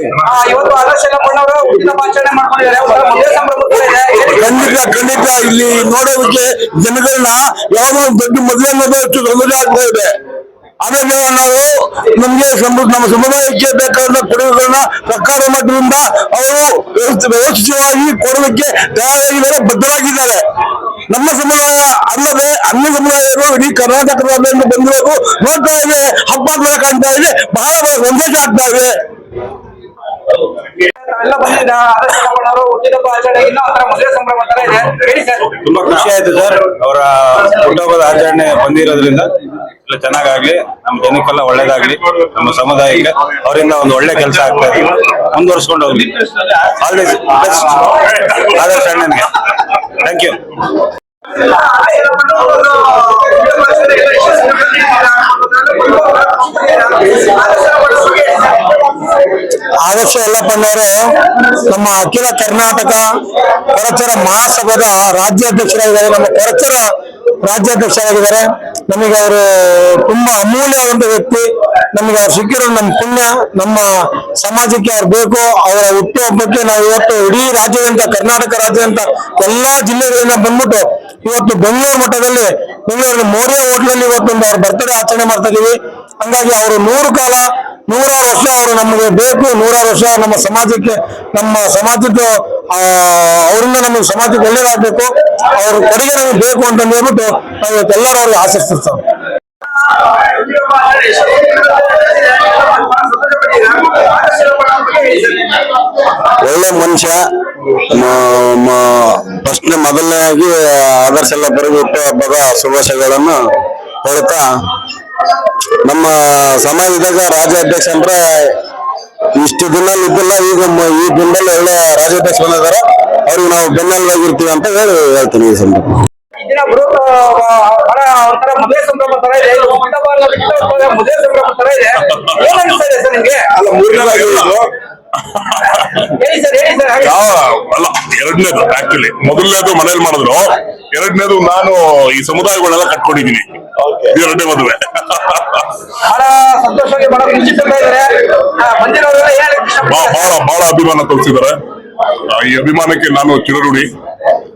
ಇವತ್ತು ಆದರ್ಶ. ಖಂಡಿತ ಖಂಡಿತ. ಇಲ್ಲಿ ನೋಡೋದಕ್ಕೆ ಜನಗಳನ್ನ ಯಾವುದೋ ದೊಡ್ಡ ಮದುವೆ ಅನ್ನೋದು ಹೆಚ್ಚು ತೊಂದರೆ ಆಗ್ತಾ ಇದೆ. ಆಮೇಲೆ ನಾವು ನಮ್ಗೆ ನಮ್ಮ ಸಮುದಾಯಕ್ಕೆ ಬೇಕಾದ ಕೊಡುಗೆಗಳನ್ನ ಸರ್ಕಾರ ಮಟ್ಟದಿಂದ ಅವರು ವ್ಯವಸ್ಥೆ- ವ್ಯವಸ್ಥಿತವಾಗಿ ಕೊಡೋದಕ್ಕೆ ತಯಾರಾಗಿದ್ದಾರೆ, ಬದ್ಧರಾಗಿದ್ದಾರೆ. ನಮ್ಮ ಸಮುದಾಯ ಅಲ್ಲದೆ ಅನ್ಯ ಸಮುದಾಯರು ಇಡೀ ಕರ್ನಾಟಕದಲ್ಲಿ ಬಂದಿರೋದು ನೋಡ್ತಾ ಇದೆ ಹಬ್ಬ ಕಾಣ್ತಾ ಇದೆ, ಬಹಳ ಬಹಳ ಸಂತೋಷ ಆಗ್ತಾ ಇದೆ. ತುಂಬಾ ಖುಷಿ ಆಯ್ತು ಸರ್. ಅವರ ಹುಟ್ಟಹಬ್ಬದ ಆಚರಣೆ ಬಂದಿರೋದ್ರಿಂದ ಎಲ್ಲ ಚೆನ್ನಾಗಾಗ್ಲಿ. ನಮ್ಮ ಜನಕ್ಕೆಲ್ಲ ಒಳ್ಳೇದಾಗ್ಲಿ. ನಮ್ಮ ಸಮುದಾಯಕ್ಕೆ ಅವರಿಂದ ಒಂದು ಒಳ್ಳೆ ಕೆಲಸ ಆಗ್ತಾ ಇದೆ. ಮುಂದುವರ್ಸ್ಕೊಂಡು ಹೋಗ್ಲಿ. ಆಲ್ವೇಸ್ ಬೆಸ್ಟ್ ಆದರ್ಶ ಅಣ್ಣನಿಗೆ. ಥ್ಯಾಂಕ್ ಯು ಆದರ್ಶ ಯಲ್ಲಪ್ಪನವರು ನಮ್ಮ ಅಖಿಲ ಕರ್ನಾಟಕ ಕೊರಚರ ಮಹಾಸಭಾದ ರಾಜ್ಯಾಧ್ಯಕ್ಷರಾಗಿದ್ದಾರೆ, ನಮ್ಮ ಕೊರಚರ ರಾಜ್ಯಾಧ್ಯಕ್ಷರಾಗಿದ್ದಾರೆ. ನಮಗೆ ಅವರು ತುಂಬಾ ಅಮೂಲ್ಯ ಒಂದು ವ್ಯಕ್ತಿ. ನಮಗೆ ಅವ್ರು ಸಿಕ್ಕಿರೋ ನಮ್ಮ ಪುಣ್ಯ, ನಮ್ಮ ಸಮಾಜಕ್ಕೆ ಅವ್ರು ಬೇಕು. ಅವರ ಹುಟ್ಟುಹಬ್ಬಕ್ಕೆ ನಾವು ಇವತ್ತು ಇಡೀ ರಾಜ್ಯದಂತ, ಕರ್ನಾಟಕ ರಾಜ್ಯದಂತ ಎಲ್ಲಾ ಜಿಲ್ಲೆಗಳಿಂದ ಬಂದ್ಬಿಟ್ಟು ಇವತ್ತು ಬೆಂಗಳೂರು ಮಟ್ಟದಲ್ಲಿ, ಬೆಂಗಳೂರಿನ ಮೌರ್ಯ ಹೋಟ್ಲಲ್ಲಿ ಇವತ್ತೊಂದು ಅವ್ರ ಬರ್ತಡೇ ಆಚರಣೆ ಮಾಡ್ತಾ ಇದೀವಿ. ಹಂಗಾಗಿ ಅವರು ನೂರು ಕಾಲ ನೂರಾರು ವರ್ಷ ಅವರು ನಮಗೆ ಬೇಕು, ನೂರಾರು ವರ್ಷ ನಮ್ಮ ಸಮಾಜಕ್ಕೆ ನಮ್ಮ ಸಮಾಜಕ್ಕೆ ಅವರಿಂದ ನಮ್ಮ ಸಮಾಜಕ್ಕೆ ಒಳ್ಳೇದಾಗಬೇಕು, ಅವ್ರ ಕೊಡುಗೆ ನಮಗೆ ಬೇಕು ಅಂತ ಹೇಳ್ಬಿಟ್ಟು ನಾವು ಇವತ್ತೆಲ್ಲರೂ ಅವ್ರಿಗೆ ಒಳ್ಳೆ ಮನುಷ್ಯ ಫಸ್ಟ್ ಮೊದಲನೇ ಆಗಿ ಆದರ್ಶ ಎಲ್ಲ ಬರೆದು ಹಬ್ಬದ ಶುಭಾಶಯಗಳನ್ನು ಹೇಳ್ತಾ ನಮ್ಮ ಸಮಾಜದಾಗ ರಾಜ್ಯಾಧ್ಯಕ್ಷ ಅಂದ್ರೆ ಇಷ್ಟು ದಿನ ಇದ್ದಿಲ್ಲ ಈಗ ಈ ದಿನದಲ್ಲಿ ಒಳ್ಳೆ ರಾಜ್ಯಾಧ್ಯಕ್ಷ ಬಂದಿದ್ದಾರೆ ಅವ್ರಿಗೆ ನಾವು ಬೆನ್ನಲ್ಲಾಗಿರ್ತೀವಿ ಅಂತ ಹೇಳಿ ಹೇಳ್ತೀನಿ ಈ ಸಂದರ್ಭ. ದಿನ ಬೃಹತ್ ಬಹಳ ಒಂಥರ ಮದುವೆ ಸಂಭ್ರಮ ತರ ಇದೆ. ಮದುವೆ ಸಂಭ್ರಮ ತರ ಇದೆ. ಏನ್ ಅನಿಸ್ತಾ ಇದೆ ಸರ್ ನಿಮ್ಗೆ? ಅಲ್ಲ ಮೂರನೇದಾಗಿ ಅಲ್ಲ ಎರಡನೇದು ಆಕ್ಚುಲಿ ಮೊದಲನೇದು ಮನೇಲಿ ಮಾಡಿದ್ರು. ಎರಡನೇದು ನಾನು ಈ ಸಮುದಾಯಗಳನ್ನೆಲ್ಲ ಕಟ್ಕೊಂಡಿದ್ದೀನಿ. ಎರಡನೇ ಮದುವೆ. ಬಹಳ ಬಹಳ ಅಭಿಮಾನ ತೋರಿಸಿದ್ದಾರೆ. ಈ ಅಭಿಮಾನಕ್ಕೆ ನಾನು ಚಿರಋಣಿ.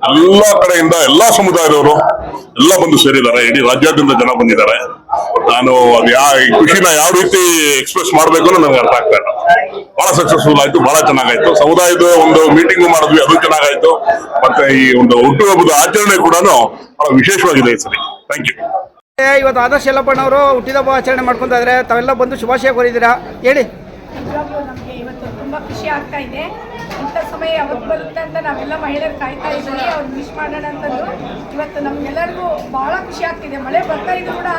ಎಲ್ಲಾ ಕಡೆಯಿಂದ ಎಲ್ಲಾ ಸಮುದಾಯದವರು ಎಲ್ಲ ಬಂದು ಸೇರಿದ್ದಾರೆ. ಇಡೀ ರಾಜ್ಯಾದ್ಯಂತ ಜನ ಬಂದಿದ್ದಾರೆ. ನಾನು ಅದು ಯಾ ಈ ಖುಷಿನ ಯಾವ ರೀತಿ ಎಕ್ಸ್ಪ್ರೆಸ್ ಮಾಡ್ಬೇಕು ಅನ್ನೋ ನನಗೆ ಅರ್ಥ ಆಗ್ತಾ ಇಲ್ಲ. ಬಹಳ ಸಕ್ಸಸ್ಫುಲ್ ಆಯ್ತು ಬಹಳ ಚೆನ್ನಾಗಾಯ್ತು. ಸಮುದಾಯದ ಒಂದು ಮೀಟಿಂಗ್ ಮಾಡಿದ್ವಿ ಅದು ಚೆನ್ನಾಗಾಯ್ತು. ಮತ್ತೆ ಈ ಒಂದು ಹುಟ್ಟುಹಬ್ಬದ ಆಚರಣೆ ಕೂಡ ಬಹಳ ವಿಶೇಷವಾಗಿದೆ ಈ ಸರಿ. ಥ್ಯಾಂಕ್ ಯು ಇವತ್ತು ಆದರ್ಶ ಯಲ್ಲಪ್ಪನವರು ಹುಟ್ಟಿದಬ್ಬ ಆಚರಣೆ ಮಾಡ್ಕೊಂತ ಇದ್ರೆ ತಾವೆಲ್ಲ ಬಂದು ಶುಭಾಶಯ ಕೋರಿದ್ದೀರಾ? ಹೇಳಿ. ನಿಜವಾಗ್ಲೂ ನಮಗೆ ಇವತ್ತು ತುಂಬ ಖುಷಿ ಆಗ್ತಾ ಇದೆ. ಇಂಥ ಸಮಯ ಯಾವತ್ತು ಬರುತ್ತೆ ಅಂತ ನಾವೆಲ್ಲ ಮಹಿಳೆಯರು ಕಾಯ್ತಾ ಇದ್ದೀವಿ, ಅವ್ರು ವಿಶ್ ಮಾಡೋಣ ಅಂತಂದು. ಇವತ್ತು ನಮ್ಗೆಲ್ಲರಿಗೂ ಬಹಳ ಖುಷಿ ಆಗ್ತಿದೆ. ಮಳೆ ಬರ್ತಾ ಇದ್ರು ಕೂಡ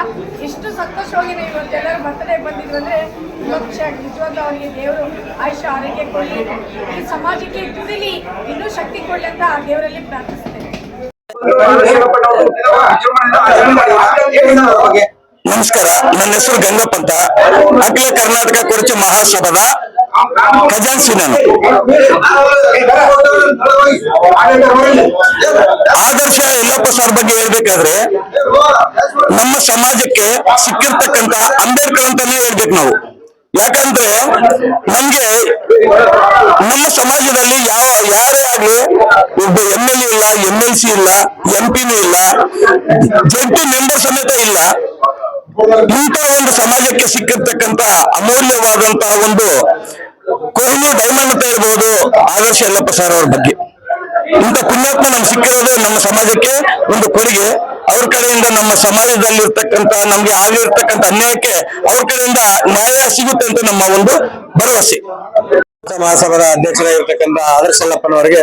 ಎಷ್ಟು ಸಂತೋಷವಾಗಿದೆ ಇವತ್ತು ಎಲ್ಲರೂ ಬರ್ತಡೇ ಬಂದಿದ್ರು ಅಂದ್ರೆ ತುಂಬಾ ಖುಷಿ ಆಗಿದೆ. ನಿಜವಾಗ್ಲೂ ಅವರಿಗೆ ದೇವರು ಆಯುಷ್ಯ, ಆರೋಗ್ಯ ಕೊಡಲಿ ಈ ಸಮಾಜಕ್ಕೆ ತುದಿಲಿ ಇನ್ನೂ ಶಕ್ತಿ ಕೊಡಲಿ ಅಂತ ಆ ದೇವರಲ್ಲಿ ಪ್ರಾರ್ಥಿಸ್ತೇನೆ. ನಮಸ್ಕಾರ. ನನ್ನ ಹೆಸರು ಗಂಗಪ್ಪ ಅಂತ. ಅಖಿಲ ಕರ್ನಾಟಕ ಕೊರಚ ಮಹಾಸಭಾದ ಖಜಾನ್ಸಿ ಆದರ್ಶ ಯಲ್ಲಪ್ಪ ಸರ್ ಬಗ್ಗೆ ಹೇಳ್ಬೇಕಾದ್ರೆ ನಮ್ಮ ಸಮಾಜಕ್ಕೆ ಸಿಕ್ಕಿರ್ತಕ್ಕಂತ ಅಂಬೇಡ್ಕರ್ ಅಂತಾನೆ ಹೇಳ್ಬೇಕು ನಾವು. ಯಾಕಂದ್ರೆ ನಮ್ಗೆ ನಮ್ಮ ಸಮಾಜದಲ್ಲಿ ಯಾವ ಯಾರೇ ಆಗ್ಲಿ ಒಬ್ಬ ಎಂ ಎಲ್ ಇಲ್ಲ ಎಂ ಎಲ್ ಸಿ ಇಲ್ಲ ಎಂ ಪಿನೂ ಇಲ್ಲ ಜಂಟಿ ಮೆಂಬರ್ ಸಮೇತ ಇಲ್ಲ. ಇಂಥ ಒಂದು ಸಮಾಜಕ್ಕೆ ಸಿಕ್ಕಿರ್ತಕ್ಕಂತ ಅಮೂಲ್ಯವಾದಂತಹ ಒಂದು ಕೊಹ್ಲಿ ಡೈಮಂಡ್ ಅಂತ ಹೇಳ್ಬೋದು ಆದರ್ಶ ಯಲ್ಲಪ್ಪ ಸರ್ ಅವ್ರ ಬಗ್ಗೆ. ಇಂಥ ಪುಣ್ಯಾತ್ಮ ನಮ್ಗೆ ಸಿಕ್ಕಿರೋದು ನಮ್ಮ ಸಮಾಜಕ್ಕೆ ಒಂದು ಕೊಡುಗೆ. ಅವ್ರ ಕಡೆಯಿಂದ ನಮ್ಮ ಸಮಾಜದಲ್ಲಿ ಇರ್ತಕ್ಕಂತ ನಮ್ಗೆ ಆಗಿರ್ತಕ್ಕಂಥ ಅನ್ಯಾಯಕ್ಕೆ ಅವ್ರ ಕಡೆಯಿಂದ ನ್ಯಾಯ ಸಿಗುತ್ತೆ ಅಂತ ನಮ್ಮ ಒಂದು ಭರವಸೆ. ಮಹಾಸಭಾದ ಅಧ್ಯಕ್ಷರಾಗಿರ್ತಕ್ಕಂಥ ಆದರ್ಶ ಯಲ್ಲಪ್ಪನವರಿಗೆ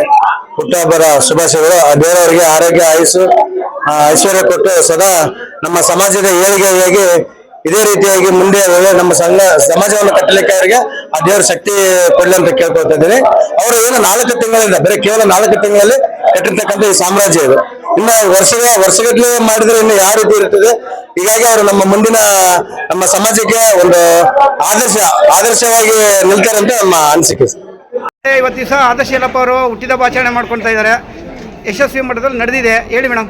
ಹುಟ್ಟುಹಬ್ಬದ ಶುಭಾಶಯಗಳು. ದೇವರವರಿಗೆ ಆರೋಗ್ಯ ಆಯುಸ್ಸು ಆ, ಐಶ್ವರ್ಯ ಕೊಟ್ಟು ಸದಾ ನಮ್ಮ ಸಮಾಜದ ಏಳಿಗೆಯಾಗಿ ಇದೇ ರೀತಿಯಾಗಿ ಮುಂದೆ ನಮ್ಮ ಸಂಘ, ಸಮಾಜವನ್ನು ಕಟ್ಟಲಿಕ್ಕೆ ಅವರಿಗೆ ಆ ದೇವರ ಶಕ್ತಿ ಕೊಡಲಿ ಅಂತ ಕೇಳ್ಕೊಳ್ತಾ ಇದ್ದೀನಿ. ಅವರು ಏನು ನಾಲ್ಕು ತಿಂಗಳಿಂದ, ಬರೀ ಕೇವಲ ನಾಲ್ಕು ತಿಂಗಳಲ್ಲಿ ಕಟ್ಟಿರ್ತಕ್ಕಂಥ ಈ ಸಾಮ್ರಾಜ್ಯ ಇದು. ಇನ್ನು ವರ್ಷದ ವರ್ಷಗಟ್ಟಲೆ ಮಾಡಿದ್ರೆ ಇನ್ನು ಯಾವ ರೀತಿ ಇರ್ತದೆ? ಹೀಗಾಗಿ ಅವರು ನಮ್ಮ ಮುಂದಿನ, ನಮ್ಮ ಸಮಾಜಕ್ಕೆ ಒಂದು ಆದರ್ಶ, ಆದರ್ಶವಾಗಿ ನಿಲ್ತಾರೆ ಅಂತ ನಮ್ಮ ಅನಿಸಿಕೆ ಇವತ್ತು ದಿವಸ ಆದರ್ಶ ಯಲ್ಲಪ್ಪ ಅವರು ಹುಟ್ಟಿದ ಆಚರಣೆ ಮಾಡ್ಕೊಳ್ತಾ ಇದ್ದಾರೆ. ಯಶಸ್ವಿ ಮಟ್ಟದಲ್ಲಿ ನಡೆದಿದೆ. ಹೇಳಿ ಮೇಡಮ್.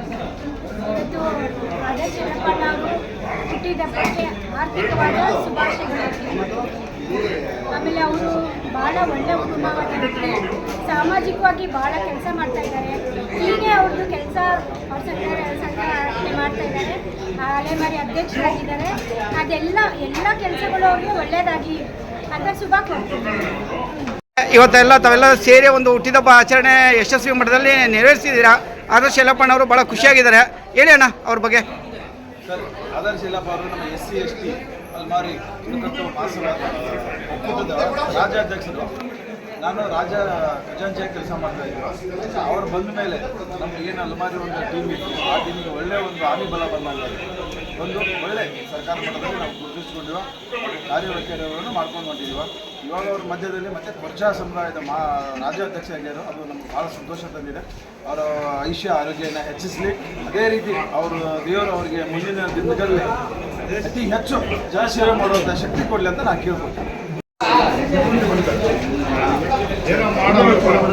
ಯಲ್ಲಪ್ಪನವರು ಶುಭಾಶಯಗಳು. ಆಮೇಲೆ ಅವರು ಭಾಳ ಒಳ್ಳೆ ಕುಟುಂಬವಾಗಿದ್ದಾರೆ ಸಾಮಾಜಿಕವಾಗಿ ಭಾಳ ಕೆಲಸ ಮಾಡ್ತಾ ಇದ್ದಾರೆ. ಹೀಗೆ ಅವ್ರದ್ದು ಕೆಲಸ ಅವ್ರ ಸಂಘ ಸಂಘಟನೆ ಮಾಡ್ತಾ ಇದ್ದಾರೆ. ಅಲೆಮಾರಿ ಅಧ್ಯಕ್ಷರಾಗಿದ್ದಾರೆ. ಅದೆಲ್ಲ ಎಲ್ಲ ಕೆಲಸಗಳು ಅವ್ರಿಗೆ ಒಳ್ಳೆಯದಾಗಿ ಅಂತ ಶುಭ ಕೋರ್ತೀನಿ ಇವತ್ತೆಲ್ಲ ತಾವೆಲ್ಲ ಸೇರಿ ಒಂದು ಹುಟ್ಟಿದಬ್ಬ ಆಚರಣೆ ಯಶಸ್ವಿ ಮಟ್ಟದಲ್ಲಿ ನೆರವೇರಿಸಿದ್ದೀರಾ? ಆದರ್ಶ ಯಲ್ಲಪ್ಪಣ್ಣವರು ಭಾಳ ಖುಷಿಯಾಗಿದ್ದಾರೆ. ಹೇಳಿ ಅಣ್ಣ ಅವ್ರ ಬಗ್ಗೆ. ಸರ್ ಆದರ್ಶ ಇಲ್ಲಪ್ಪ ಅವರು ನಮ್ಮ ಎಸ್ ಸಿ ಎಸ್ ಟಿ ಅಲ್ಮಾರಿ ಮಾಸದ ಒಕ್ಕೂಟದ ರಾಜ್ಯಾಧ್ಯಕ್ಷರು. ನಾನು ರಾಜ ಖಜಾಂಚಿಯಾಗಿ ಕೆಲಸ ಮಾಡ್ತಾ ಇದ್ದೀನಿ. ಅವ್ರು ಬಂದ ಮೇಲೆ ನಮ್ಗೆ ಏನು ಅಲ್ಮಾರಿ ಒಂದು ಟೀಮ್ ಇತ್ತು, ಆ ಟೀಮಿಗೆ ಒಳ್ಳೆಯ ಒಂದು ಆನಿಬಲ ಬಂದಾಗ ಒಂದು ಒಳ್ಳೆ ಸರ್ಕಾರ ಮಟ್ಟದಲ್ಲಿ ನಾವು ಗುರುತಿಸ್ಕೊಂಡಿವ ಕಾರ್ಯವೈಖರಿಗಳನ್ನು ಮಾಡ್ಕೊಂಡು ಹೊಂಟಿದ್ದೀವ ಇವಾಗ ಅವ್ರ ಮಧ್ಯದಲ್ಲಿ ಮತ್ತೆ ಪ್ರಜಾ ಸಮುದಾಯದ ಮಾ ರಾಜ್ಯಾಧ್ಯಕ್ಷ ಆಗ್ಯಾರು ಅದು ನಮ್ಗೆ ಭಾಳ ಸಂತೋಷ ತಂದಿದೆ. ಅವರ ಆಯುಷ್ಯ ಆರೋಗ್ಯನ ಹೆಚ್ಚಿಸಲಿ. ಅದೇ ರೀತಿ ಅವರು ದೇವರು ಅವರಿಗೆ ಮುಂದಿನ ದಿನಗಳಲ್ಲಿ ಅತಿ ಹೆಚ್ಚು ಜನಸೇವೆ ಮಾಡುವಂಥ ಶಕ್ತಿ ಕೊಡಲಿ ಅಂತ ನಾನು ಕೇಳ್ಕೊತೀನಿ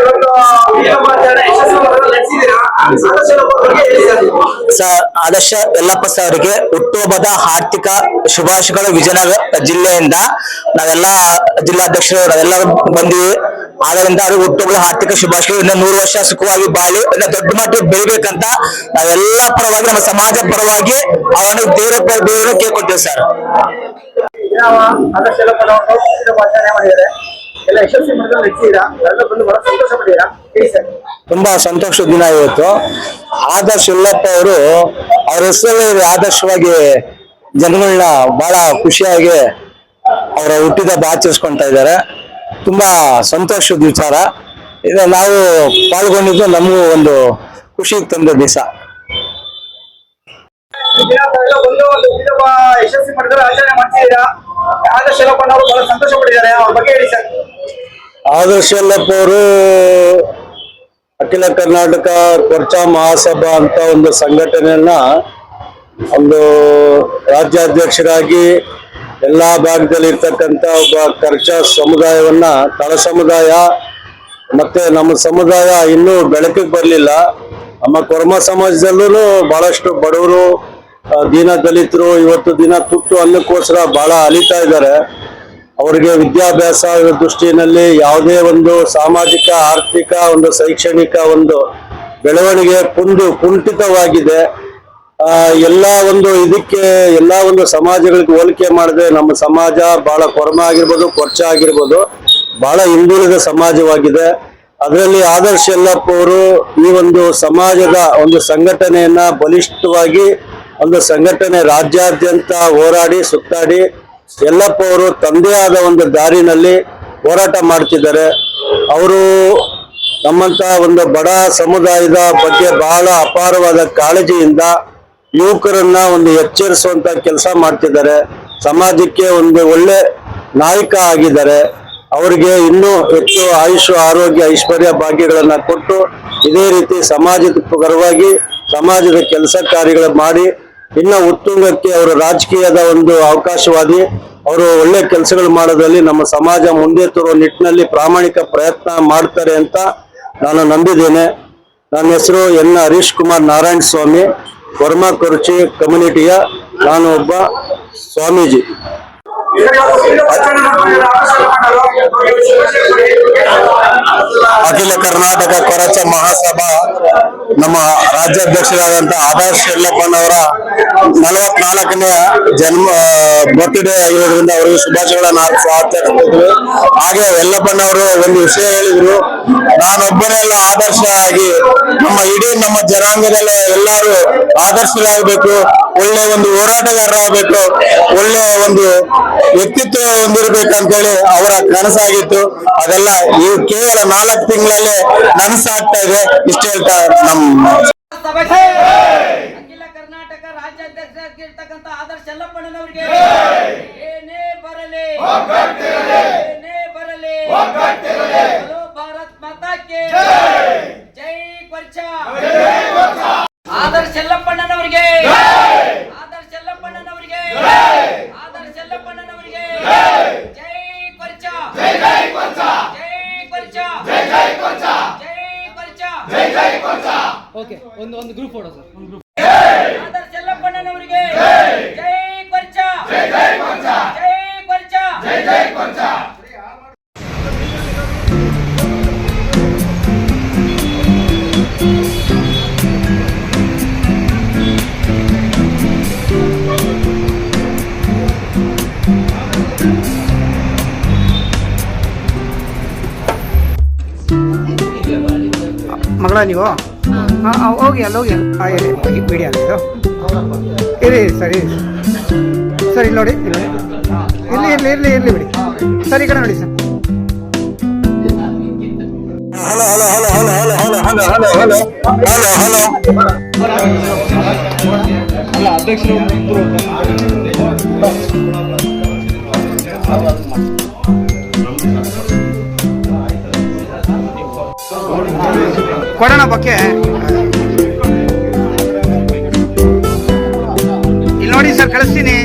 ಇವತ್ತು ಹುಟ್ಟಿದಬ್ಬ ಆಚರಣೆ ಯಶಸ್ವಿ ಮಟ್ಟದಲ್ಲಿ ನಡೆಸಿದ್ದೀರಾ ಆದರ್ಶ ಯಲ್ಲಪ್ಪನ ಬಗ್ಗೆ ಹೇಳಿ ಸರ್ ಸ ಆದರ್ಶ ಯಲ್ಲಪ್ಪ ಅವರಿಗೆ ಹುಟ್ಟುಹಬ್ಬದ ಆರ್ಥಿಕ ಶುಭಾಶಯಗಳು ವಿಜಯನಗರ ಜಿಲ್ಲೆಯಿಂದ. ನಾವೆಲ್ಲ ಜಿಲ್ಲಾಧ್ಯಕ್ಷರು, ನಾವೆಲ್ಲರೂ ಬಂದಿವಿ. ಆದ್ದರಿಂದ ಅವ್ರಿಗೆ ಹುಟ್ಟುಹಬ್ಬದ ಆರ್ಥಿಕ ಶುಭಾಶಯ ಇನ್ನ ನೂರು ವರ್ಷ ಸುಖವಾಗಿ ಬಾಳಿ, ಇನ್ನ ದೊಡ್ಡ ಮಟ್ಟಿಗೆ ಬೆಳಿಬೇಕಂತ ನಾವೆಲ್ಲ ಪರವಾಗಿ, ನಮ್ಮ ಸಮಾಜ ಪರವಾಗಿ ಅವನು ದೇವರ ದೇವರು ಕೇಳ್ಕೊತೀವಿ ಸರ್. ಆದರ್ಶ ಮಾಡಿದ್ದಾರೆ. ತುಂಬಾ ಸಂತೋಷದ ದಿನ ಇವತ್ತು. ಆದರ್ಶ ಇಲ್ಲಪ್ಪ ಅವರು ಅವ್ರ ಹೆಸರಲ್ಲಿ ಆದರ್ಶವಾಗಿ ಜನಗಳನ್ನ ಬಹಳ ಖುಷಿಯಾಗಿ ಅವರ ಹುಟ್ಟಿದ ಆಚರಿಸ್ಕೊಂತ ಇದ್ದಾರೆ. ತುಂಬಾ ಸಂತೋಷದ ವಿಚಾರ. ಇದು ನಾವು ಪಾಲ್ಗೊಂಡಿದ್ದು ನಮಗೂ ಒಂದು ಖುಷಿ ತಂದ ದಿವಸ. ಯಶಸ್ವಿ ಮಾಡಿದ್ರೆ ಆಚರಣೆ ಮಾಡ್ತಿದ್ದೀರಾ? ಆದರ್ಶ ಬಹಳ ಸಂತೋಷ ಅವ್ರ ಬಗ್ಗೆ ಹೇಳಿ ಸರ್. ಆದರ್ಶ ಅವರು ಅಖಿಲ ಕರ್ನಾಟಕ ಕೊರ್ಚಾ ಮಹಾಸಭಾ ಅಂತ ಒಂದು ಸಂಘಟನೆಯನ್ನ ಒಂದು ರಾಜ್ಯಾಧ್ಯಕ್ಷರಾಗಿ ಎಲ್ಲಾ ಭಾಗದಲ್ಲಿ ಇರ್ತಕ್ಕಂಥ ಒಬ್ಬ ಕರ್ಚ ಸಮುದಾಯವನ್ನ, ತಳ ಸಮುದಾಯ, ಮತ್ತೆ ನಮ್ಮ ಸಮುದಾಯ ಇನ್ನೂ ಬೆಳಕಿಗೆ ಬರಲಿಲ್ಲ. ನಮ್ಮ ಕೊರ್ಮ ಸಮಾಜದಲ್ಲೂ ಬಹಳಷ್ಟು ಬಡವರು ದೀನ ದಲಿತರು ಇವತ್ತು ದಿನ ತುಟ್ಟು ಅನ್ನಕ್ಕೋಸ್ಕರ ಬಹಳ ಅಲಿತಾ ಇದ್ದಾರೆ. ಅವರಿಗೆ ವಿದ್ಯಾಭ್ಯಾಸ ದೃಷ್ಟಿಯಲ್ಲಿ ಯಾವುದೇ ಒಂದು ಸಾಮಾಜಿಕ, ಆರ್ಥಿಕ, ಒಂದು ಶೈಕ್ಷಣಿಕ ಒಂದು ಬೆಳವಣಿಗೆ ಕುಂದು, ಕುಂಠಿತವಾಗಿದೆ. ಆ, ಎಲ್ಲ ಒಂದು ಇದಕ್ಕೆ, ಎಲ್ಲ ಒಂದು ಸಮಾಜಗಳಿಗೆ ಹೋಲಿಕೆ ಮಾಡಿದ್ರೆ ನಮ್ಮ ಸಮಾಜ ಬಹಳ ಕೊರಮ ಆಗಿರ್ಬೋದು, ಕೊರ್ಚ ಆಗಿರ್ಬೋದು, ಬಹಳ ಹಿಂದುಳಿದ ಸಮಾಜವಾಗಿದೆ. ಅದರಲ್ಲಿ ಆದರ್ಶ ಎಲ್ಲಪ್ಪ ಅವರು ಈ ಒಂದು ಸಮಾಜದ ಒಂದು ಸಂಘಟನೆಯನ್ನ ಬಲಿಷ್ಠವಾಗಿ ಒಂದು ಸಂಘಟನೆ ರಾಜ್ಯಾದ್ಯಂತ ಹೋರಾಡಿ, ಸುತ್ತಾಡಿ, ಯಲ್ಲಪ್ಪ ಅವರು ತಂದೆ ಆದ ಒಂದು ದಾರಿನಲ್ಲಿ ಹೋರಾಟ ಮಾಡ್ತಿದ್ದಾರೆ. ಅವರು ನಮ್ಮಂತ ಒಂದು ಬಡ ಸಮುದಾಯದ ಬಗ್ಗೆ ಬಹಳ ಅಪಾರವಾದ ಕಾಳಜಿಯಿಂದ ಯುವಕರನ್ನ ಒಂದು ಎಚ್ಚರಿಸುವಂತ ಕೆಲಸ ಮಾಡ್ತಿದ್ದಾರೆ. ಸಮಾಜಕ್ಕೆ ಒಂದು ಒಳ್ಳೆ ನಾಯಕ ಆಗಿದ್ದಾರೆ. ಅವರಿಗೆ ಇನ್ನೂ ಹೆಚ್ಚು ಆಯುಷ್, ಆರೋಗ್ಯ, ಐಶ್ವರ್ಯ ಭಾಗ್ಯಗಳನ್ನ ಕೊಟ್ಟು ಇದೇ ರೀತಿ ಸಮಾಜದ ಪರವಾಗಿ ಸಮಾಜದ ಕೆಲಸ ಕಾರ್ಯಗಳು ಮಾಡಿ ಇನ್ನ ಉತ್ತುಂಗಕ್ಕೆ ಅವರು ರಾಜಕೀಯದ ಒಂದು ಅವಕಾಶವಾದಿ, ಅವರು ಒಳ್ಳೆ ಕೆಲಸಗಳು ಮಾಡೋದ್ರಲ್ಲಿ ನಮ್ಮ ಸಮಾಜ ಮುಂದೆ ತರುವ ನಿಟ್ಟಿನಲ್ಲಿ ಪ್ರಾಮಾಣಿಕ ಪ್ರಯತ್ನ ಮಾಡ್ತಾರೆ ಅಂತ ನಾನು ನಂಬಿದ್ದೇನೆ. ನನ್ನ ಹೆಸರು ಎನ್ ಹರೀಶ್ ಕುಮಾರ್ ನಾರಾಯಣ ಸ್ವಾಮಿ, ವರ್ಮಾ ಕೊರುಚಿ ಕಮ್ಯುನಿಟಿಯ ನಾನು ಒಬ್ಬ ಸ್ವಾಮೀಜಿ. ಅಖಿಲ ಕರ್ನಾಟಕ ಕೊರಚ ಮಹಾಸಭಾ ನಮ್ಮ ರಾಜ್ಯಾಧ್ಯಕ್ಷರಾದಂತಹ ಆದರ್ಶ ಯಲ್ಲಪ್ಪನವರ ನಲವತ್ನಾಲ್ಕನೇ ಜನ್ಮ ಬರ್ತ್ಡೇ ಆಗಿರೋದ್ರಿಂದ ಅವರಿಗೆ ಶುಭಾಶಯಗಳನ್ನ ಆಚರಿಸ್ತಿದ್ವಿ. ಹಾಗೆ ಯಲ್ಲಪ್ಪನವರು ಒಂದು ವಿಷಯ ಹೇಳಿದ್ರು. ನಾನೊಬ್ಬನೇ ಎಲ್ಲ ಆದರ್ಶ ಆಗಿ ನಮ್ಮ ಇಡೀ ನಮ್ಮ ಜನಾಂಗದಲ್ಲೇ ಎಲ್ಲರೂ ಆದರ್ಶರಾಗಬೇಕು. ಒಳ್ಳೆ ಒಂದು ಹೋರಾಟಗಾರರಾಗಬೇಕು ಒಳ್ಳೆ ಒಂದು ವ್ಯಕ್ತಿತ್ವ ಹೊಂದಿರ್ಬೇಕಂತೇಳಿ ಅವರ ಕನಸಾಗಿತ್ತು. ಅದೆಲ್ಲ ಈ ಕೇವಲ ನಾಲ್ಕು ತಿಂಗಳಲ್ಲೇ ನನಸಾಗ್ತಾ ಇದೆ, ಇಷ್ಟ ಹೇಳ್ತಾ ನಮ್ಮ ಅಖಿಲ ಕರ್ನಾಟಕ ರಾಜ್ಯಾಧ್ಯಕ್ಷರಾಗಿರ್ತಕ್ಕಂಥ ಆದರ್ಶ ಯಲ್ಲಪ್ಪಣ್ಣನವರಿಗೆ ಏನೇ ಬರಲಿ ಏನೇ ಬರಲಿ ಭಾರತ್ ಮಾತಾಕ್ಕೆ ಜೈ ಕ್ವರ್ಚ ಮಗಳ ನೀವು ಹಾಂ ಹೋಗಿ ಅಲ್ಲಿ ಹೋಗಿ ಬಿಡಿ ಅಲ್ಲಿದು ಇರಿ ಸರಿ ಸರ್ ಇಲ್ಲಿ ನೋಡಿ ಇಲ್ಲಿ ಇರಲಿ ಇರ್ಲಿ ಇರಲಿ ಇರ್ಲಿ ಇರ್ಲಿ ಬಿಡಿ ಸರಿ ಈ ಕಡೆ ನೋಡಿ sir hello hello hello hello hello hello hello hello hello hello ಕೊಡೋಣ ಬಗ್ಗೆ. ಇಲ್ಲಿ ನೋಡಿ ಸರ್ ಕಳಿಸ್ತೀನಿ.